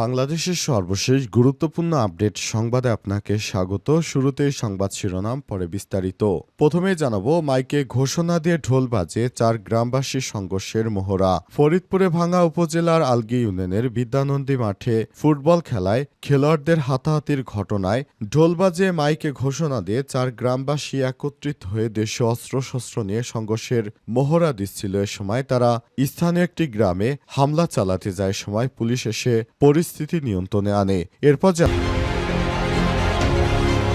বাংলাদেশের সর্বশেষ গুরুত্বপূর্ণ আপডেট সংবাদে আপনাকে স্বাগত। শুরুতেই সংবাদ শিরোনাম, পরে বিস্তারিত। প্রথমে জানাব, মাইকে ঘোষণা দিয়ে ঢোল বাজে চার গ্রামবাসী সংঘর্ষের মোহরা। ফরিদপুরে ভাঙ্গা উপজেলার আলগি ইউনিয়নের বিদ্যানন্দী মাঠে ফুটবল খেলায় খেলোয়াড়দের হাতাহাতির ঘটনায় ঢোল বাজে মাইকে ঘোষণা দিয়ে চার গ্রামবাসী একত্রিত হয়ে দেশে অস্ত্রশস্ত্র নিয়ে সংঘর্ষের মোহরা দিচ্ছিল। এ সময় তারা স্থানীয় একটি গ্রামে হামলা চালাতে যায়। সময় পুলিশ এসে পরিস্থিতি নিয়ন্ত্রণে আনে। এরপর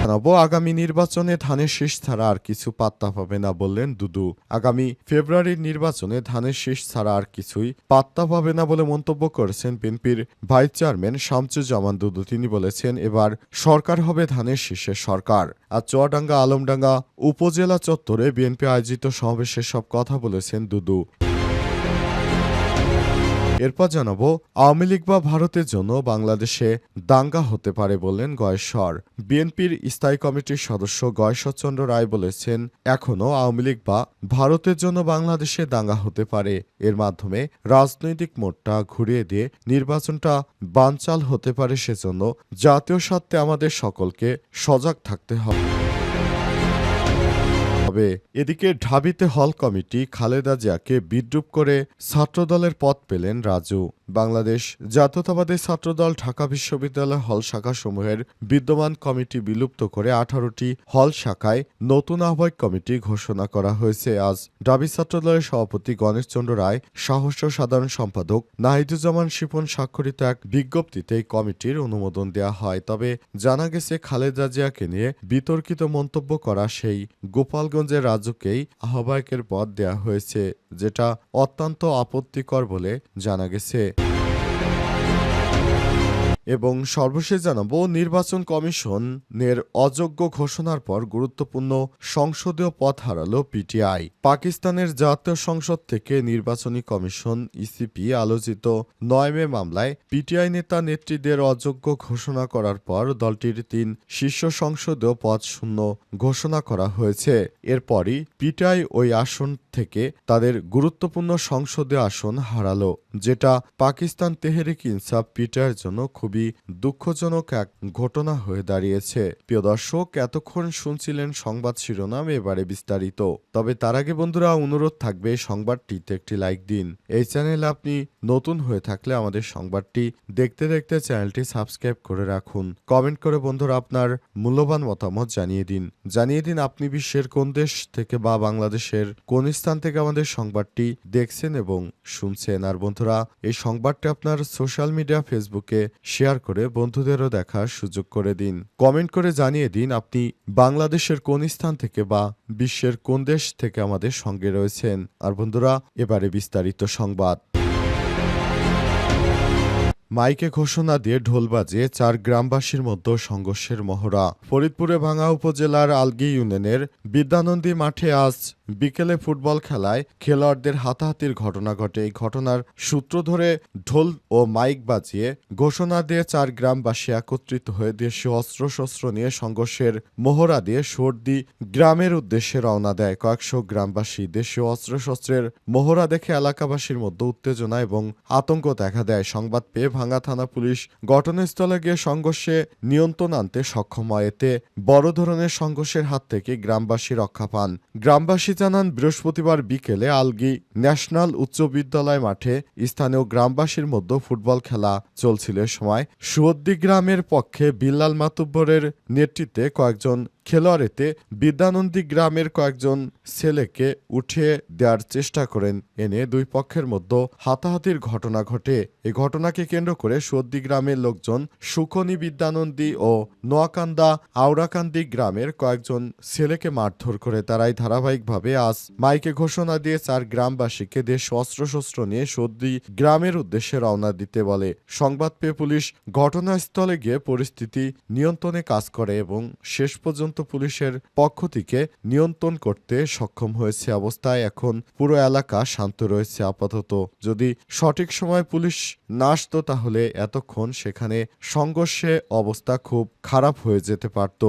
জানাব, আগামী নির্বাচনে ধানের শীষ ছাড়া আর কিছু পাত্তা পাবে না বললেন দুদু। আগামী ফেব্রুয়ারির নির্বাচনে ধানের শীষ ছাড়া আর কিছুই পাত্তা পাবে না বলে মন্তব্য করেছেন বিএনপির ভাইস চেয়ারম্যান শামসুজ্জামান দুদু। তিনি বলেছেন, এবার সরকার হবে ধানের শীষের সরকার। আর চুয়াডাঙ্গা, আলমডাঙ্গা উপজেলা চত্বরে বিএনপি আয়োজিত সমাবেশে সব কথা বলেছেন দুদু। এরপর জানাব, আওয়ামী লীগ বা ভারতের জন্য বাংলাদেশে দাঙ্গা হতে পারে বললেন গয়েশ্বর বিএনপির স্থায়ী কমিটির সদস্য গয়েশ্বরচন্দ্র রায় বলেছেন, এখনও আওয়ামী লীগ বা ভারতের জন্য বাংলাদেশে দাঙ্গা হতে পারে। এর মাধ্যমে রাজনৈতিক মোড়টা ঘুরিয়ে দিয়ে নির্বাচনটা বানচাল হতে পারে সেজন্য জাতীয় স্বার্থে আমাদের সকলকে সজাগ থাকতে হবে। হবে। এদিকে ঢাবিতে হল কমিটি খালেদা জিয়াকে বিদ্রুপ করে ছাত্রদলের পদ পেলেন রাজু। বাংলাদেশ জাতীয়তাবাদী ছাত্রদল ঢাকা বিশ্ববিদ্যালয় হল শাখাসমূহের বিদ্যমান কমিটি বিলুপ্ত করে আঠারোটি হল শাখায় নতুন আহ্বায়ক কমিটি ঘোষণা করা হয়েছে। আজ ডাবি ছাত্রদলের সভাপতি গণেশচন্দ্র রায় সহস্র সাধারণ সম্পাদক নাহিদুজ্জামান শিপন স্বাক্ষরিত এক বিজ্ঞপ্তিতে এই কমিটির অনুমোদন দেওয়া হয়। তবে জানা গেছে, খালেদা জিয়াকে নিয়ে বিতর্কিত মন্তব্য করা সেই গোপালগঞ্জের রাজুকেই আহ্বায়কের পদ দেয়া হয়েছে, যেটা অত্যন্ত আপত্তিকর বলে জানা গেছে। এবং সর্বশেষ জানাব, নির্বাচন কমিশনের অযোগ্য ঘোষণার পর গুরুত্বপূর্ণ সংসদীয় পথ হারালো পিটিআই। পাকিস্তানের জাতীয় সংসদ থেকে নির্বাচনী কমিশন ইসিপি আলোচিত নয় মে মামলায় পিটিআই নেতা নেত্রীদের অযোগ্য ঘোষণা করার পর দলটির তিন শীর্ষ সংসদীয় পদ শূন্য ঘোষণা করা হয়েছে। এরপরই পিটিআই ওই আসন থেকে তাদের গুরুত্বপূর্ণ সংসদীয় আসন হারালো, যেটা পাকিস্তান তেহরিক ইনসাফ পিটার জন্য খুবই দুঃখজনক এক ঘটনা হয়ে দাঁড়িয়েছে। প্রিয় দর্শক, এতক্ষণ শুনছিলেন সংবাদ শিরোনাম, এবারে বিস্তারিত। তবে তার আগে বন্ধুরা, অনুরোধ থাকবে সংবাদটিতে একটি লাইক দিন। এই চ্যানেল আপনি নতুন হয়ে থাকলে আমাদের সংবাদটি দেখতে দেখতে চ্যানেলটি সাবস্ক্রাইব করে রাখুন। কমেন্ট করে বন্ধুরা আপনার মূল্যবান মতামত জানিয়ে দিন। জানিয়ে দিন আপনি বিশ্বের কোন দেশ থেকে বা বাংলাদেশের কোন স্থান থেকে আমাদের সংবাদটি দেখছেন এবং শুনছেন। আর বন্ধুরা, এই সংবাদটি আপনার সোশ্যাল মিডিয়া ফেসবুকে শেয়ার করে বন্ধুদেরও দেখার সুযোগ করে দিন। কমেন্ট করে জানিয়ে দিন, আপনি বাংলাদেশের কোন স্থান থেকে বা বিশ্বের কোন দেশ থেকে আমাদের সঙ্গে রয়েছেন। আর বন্ধুরা, এবারে বিস্তারিত সংবাদ। মাইকে ঘোষণা দিয়ে ঢোল বাজিয়ে চার গ্রামবাসীর মধ্যে সংঘর্ষের মহড়া। ফরিদপুরে ভাঙা উপজেলার আলগি ইউনিয়নের বিদ্যানন্দী মাঠে আজ বিকেলে ফুটবল খেলায় খেলোয়াড়দের হাতাহাতির ঘটনা ঘটে। এই ঘটনার সূত্র ধরে ঢোল ও মাইক বাজিয়ে ঘোষণা দিয়ে চার গ্রামবাসী একত্রিত হয়ে দেশীয় অস্ত্রশস্ত্র নিয়ে সংঘর্ষের মোহরা দিয়ে সর্দি গ্রামের উদ্দেশ্যে রওনা দেয়। কয়েকশো গ্রামবাসী দেশীয় অস্ত্রশস্ত্রের মোহরা দেখে এলাকাবাসীর মধ্যে উত্তেজনা এবং আতঙ্ক দেখা দেয়। সংবাদ পেয়ে ভাঙ্গা থানা পুলিশ ঘটনাস্থলে গিয়ে সংঘর্ষে নিয়ন্ত্রণ আনতে সক্ষম হয়। এতে বড় ধরনের সংঘর্ষের হাত থেকে গ্রামবাসী রক্ষা পান। গ্রামবাসী জানান, বৃহস্পতিবার বিকেলে আলগি ন্যাশনাল উচ্চ বিদ্যালয় মাঠে স্থানীয় গ্রামবাসীর মধ্যে ফুটবল খেলা চলছিল। সময় সুয়দ্দি গ্রামের পক্ষে বিল্লাল মাতুব্বরের নেতৃত্বে কয়েকজন খেলোয়াড়েতে বিদ্যানন্দী গ্রামের কয়েকজন ছেলেকে উঠিয়ে দেওয়ার চেষ্টা করেন। এনে দুই পক্ষের মধ্যে হাতাহাতির ঘটনা ঘটে। এ ঘটনাকে কেন্দ্র করে সর্দি গ্রামের লোকজন সুখনি বিদ্যানন্দী ও নোয়াকান্দা আওরাকান্দি গ্রামের কয়েকজন ছেলেকে মারধর করে। তারাই ধারাবাহিকভাবে আজ মাইকে ঘোষণা দিয়ে চার গ্রামবাসীকে দেশ অস্ত্রশস্ত্র নিয়ে সর্দি গ্রামের উদ্দেশ্যে রওনা দিতে বলে। সংবাদ পেয়ে পুলিশ ঘটনাস্থলে গিয়ে পরিস্থিতি নিয়ন্ত্রণে কাজ করে এবং শেষ পর্যন্ত পুলিশের পক্ষ থেকে নিয়ন্ত্রণ করতে সক্ষম হয়েছে অবস্থায়। এখন পুরো এলাকা শান্ত রয়েছে আপাতত। যদি সঠিক সময় পুলিশ না আসতো তাহলে এতক্ষণ সেখানে সংঘর্ষে অবস্থা খুব খারাপ হয়ে যেতে পারত।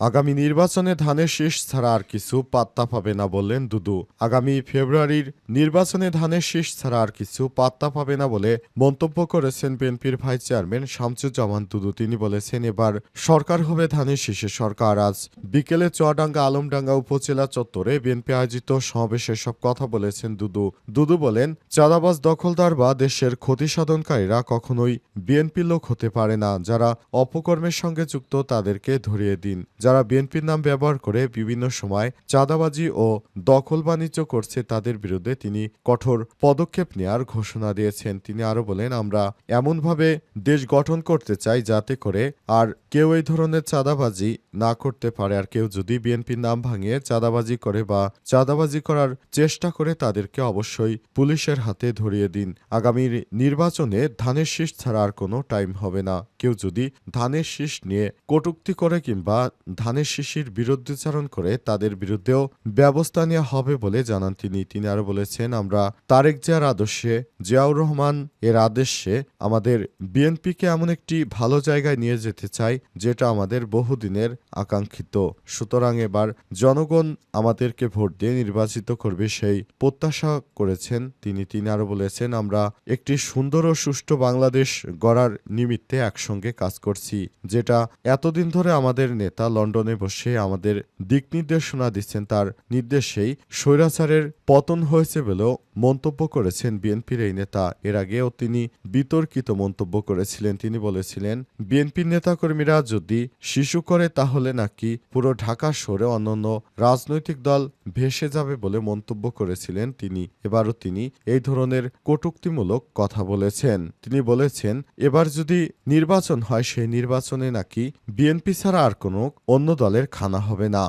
আগামী নির্বাচনে ধানের শীষ ছাড়া আর কিছু পাত্তা পাবে না বললেন দুদু। আগামী ফেব্রুয়ারির নির্বাচনে ধানের শীষ ছাড়া আর কিছু পাত্তা পাবে না বলে মন্তব্য করেছেন বিএনপির ভাইস চেয়ারম্যান শামসুজ্জামান দুদু। তিনি বলেছেন, এবার সরকার হবে ধানের শীষের সরকার। আজ বিকেলে চুয়াডাঙ্গা, আলমডাঙ্গা উপজেলা চত্বরে বিএনপি আয়োজিত সমাবেশে সব কথা বলেছেন দুদু। দুদু বলেন, চাঁদাবাজ, দখলদার বা দেশের ক্ষতি সাধনকারীরা কখনোই বিএনপি লোক হতে পারে না। যারা অপকর্মের সঙ্গে যুক্ত তাদেরকে ধরিয়ে দিন। যারা বিএনপির নাম ব্যবহার করে বিভিন্ন সময় চাঁদাবাজি ও দখল বাণিজ্য করছে, তাদের বিরুদ্ধে তিনি কঠোর পদক্ষেপ নেওয়ার ঘোষণা দিয়েছেন। তিনি আরও বলেন, আমরা এমনভাবে দেশ গঠন করতে চাই যাতে করে আর কেউ এই ধরনের চাঁদাবাজি না করতে পারে। আর কেউ যদি বিএনপির নাম ভাঙিয়ে চাঁদাবাজি করে বা চাঁদাবাজি করার চেষ্টা করে, তাদেরকে অবশ্যই পুলিশের হাতে ধরিয়ে দিন। আগামীর নির্বাচনে ধানের শীষ ছাড়া আর কোনো টাইম হবে না। কেউ যদি ধানের শীষ নিয়ে কটুক্তি করে কিংবা ধানের শীষের বিরুদ্ধাচারণ করে তাদের বিরুদ্ধেও ব্যবস্থা নেওয়া হবে বলে জানান তিনি। তিনি আরও বলেছেন, আমরা তারেক জিয়ার আদর্শে, জিয়াউর রহমান এর আদেশে আমাদের বিএনপিকে এমন একটি ভালো জায়গায় নিয়ে যেতে চাই, যেটা আমাদের বহুদিনের আকাঙ্ক্ষিত। সুতরাং এবার জনগণ আমাদেরকে ভোট দিয়ে নির্বাচিত করবে সেই প্রত্যাশা করেছেন তিনি। তিনি আরও বলেছেন, আমরা একটি সুন্দর ও সুষ্ঠু বাংলাদেশ গড়ার নিমিত্তে একসঙ্গে কাজ করছি, যেটা এতদিন ধরে আমাদের নেতা লন্ডনে বসে আমাদের দিক নির্দেশনা দিচ্ছেন তার নির্দেশেই স্বৈরাচারের পতন হয়েছে বলেও মন্তব্য করেছেন বিএনপির এই নেতা। এর আগেও তিনি বিতর্কিত মন্তব্য করেছিলেন। তিনি বলেছিলেন, বিএনপির নেতাকর্মীরা যদি শিশু করে তাহলে নাকি পুরো ঢাকা শহরে অন্যান্য রাজনৈতিক দল ভেসে যাবে বলে মন্তব্য করেছিলেন তিনি। এবারও তিনি এই ধরনের কটুক্তিমূলক কথা বলেছেন। তিনি বলেছেন, এবার যদি নির্বাচন হয়, সেই নির্বাচনে নাকি বিএনপি ছাড়া আর কোনো অন্য দলের খানা হবে না।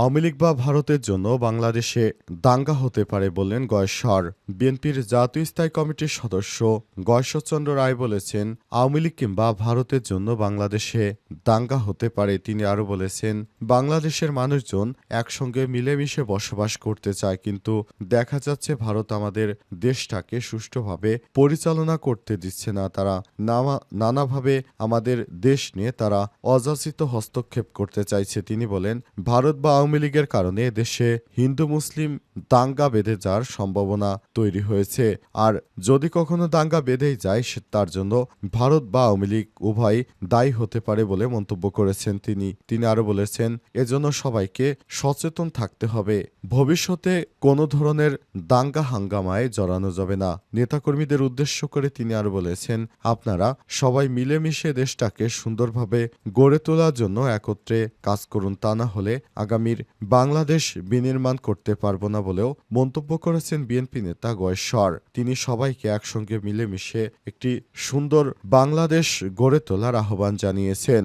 আওয়ামী লীগ বা ভারতের জন্য বাংলাদেশে দাঙ্গা হতে পারে বললেন গয়েশ্বর বিএনপির জাতীয় স্থায়ী কমিটির সদস্য গয়েশ্বরচন্দ্র রায় বলেছেন, আওয়ামী লীগ কিংবা ভারতের জন্য বাংলাদেশে দাঙ্গা হতে পারে। তিনি আরও বলেছেন, বাংলাদেশের মানুষজন একসঙ্গে মিলেমিশে বসবাস করতে চায়, কিন্তু দেখা যাচ্ছে ভারত আমাদের দেশটাকে সুষ্ঠুভাবে পরিচালনা করতে দিচ্ছে না। তারা নানা নানাভাবে আমাদের দেশ নিয়ে তারা অযাচিত হস্তক্ষেপ করতে চাইছে। তিনি বলেন, ভারত বা আওয়ামী লীগের কারণে দেশে হিন্দু মুসলিম দাঙ্গা বেঁধে যাওয়ার সম্ভাবনা তৈরি হয়েছে। আর যদি কখনো দাঙ্গা বেঁধেই যায়, সে তার জন্য ভারত বা আওয়ামী লীগ উভয় দায়ী হতে পারে বলে মন্তব্য করেছেন তিনি। তিনি আরও বলেছেন, এজন্য সবাইকে সচেতন থাকতে হবে। ভবিষ্যতে কোনো ধরনের দাঙ্গা হাঙ্গামায় জড়ানো যাবে না। নেতাকর্মীদের উদ্দেশ্য করে তিনি আরও বলেছেন, আপনারা সবাই মিলেমিশে দেশটাকে সুন্দরভাবে গড়ে তোলার জন্য একত্রে কাজ করুন। তা না হলে আগামীর বাংলাদেশ বিনির্মাণ করতে পারব না বলেও মন্তব্য করেছেন বিএনপি নেতা গয়েশ্বর তিনি সবাইকে একসঙ্গে মিলেমিশে একটি সুন্দর বাংলাদেশ গড়ে তোলার আহ্বান জানিয়েছেন।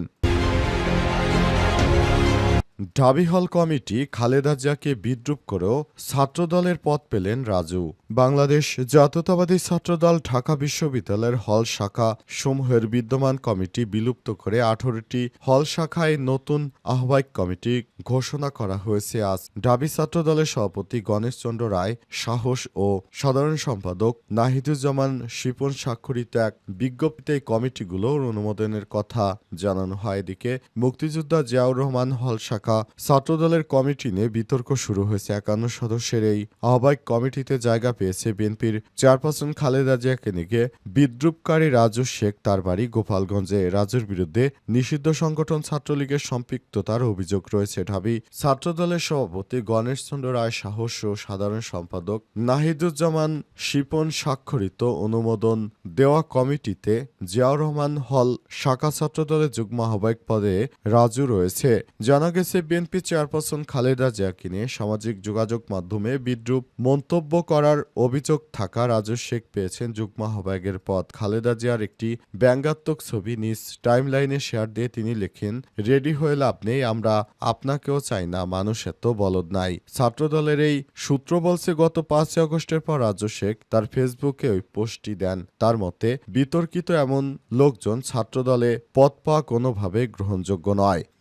ডাবিহল কমিটি খালেদা জিয়াকে বিদ্রুপ করেও ছাত্রদলের পদ পেলেন রাজু। বাংলাদেশ জাতীয়তাবাদী ছাত্রদল ঢাকা বিশ্ববিদ্যালয়ের হল শাখা সমূহের বিদ্যমান কমিটি বিলুপ্ত করে আঠারোটি হল শাখায় নতুন আহ্বায়ক কমিটি ঘোষণা করা হয়েছে আজ। ঢাবি ছাত্রদলের সভাপতি গণেশচন্দ্র রায়, সাহস ও সাধারণ সম্পাদক নাহিদুজ্জামান শিপন স্বাক্ষরিত এক বিজ্ঞপ্তিতে কমিটিগুলোর অনুমোদনের কথা জানানো হয়। এদিকে মুক্তিযোদ্ধা জিয়াউর রহমান হল শাখা ছাত্রদলের কমিটি নিয়ে বিতর্ক শুরু হয়েছে। একান্ন সদস্যের এই আহ্বায়ক কমিটিতে জায়গা পেয়েছে বিএনপির চেয়ারপারসন খালেদা জিয়াকে নিয়ে বিদ্রুপকারী রাজু শেখ, তার বাড়ি গোপালগঞ্জে। রাজুর বিরুদ্ধে নিষিদ্ধ সংগঠন ছাত্রলীগের সম্পৃক্ততার অভিযোগ রয়েছে। ঢাবি ছাত্রদলের সভাপতি গণেশচন্দ্র রায় সাহস ও সাধারণ সম্পাদক নাহিদুজ্জামান শিপন স্বাক্ষরিত অনুমোদন দেওয়া কমিটিতে জিয়াউর রহমান হল শাখা ছাত্রদলের যুগ্ম আহ্বায়ক পদে রাজু রয়েছে। জানা গেছে বিএনপি চেয়ারপারসন খালেদা জিয়াকে নিয়ে সামাজিক যোগাযোগ মাধ্যমে বিদ্রুপ মন্তব্য করার অভিযোগ থাকা রাজু শেখ পেয়েছেন যুগ্ম আহ্বায়কের পদ। খালেদা জিয়ার একটি ব্যঙ্গাত্মক ছবি নিজ টাইমলাইনে শেয়ার দিয়ে তিনি লেখেন, রেডি হয়ে লাভ নেই, আমরা আপনাকেও চাই না, মানুষ এত বলদ নাই। ছাত্রদলের এই সূত্র বলছে, গত পাঁচই আগস্টের পর রাজু শেখ তার ফেসবুকে ওই পোস্টটি দেন। তার মতে, বিতর্কিত এমন লোকজন ছাত্রদলে পদ পাওয়া কোনোভাবে গ্রহণযোগ্য নয়।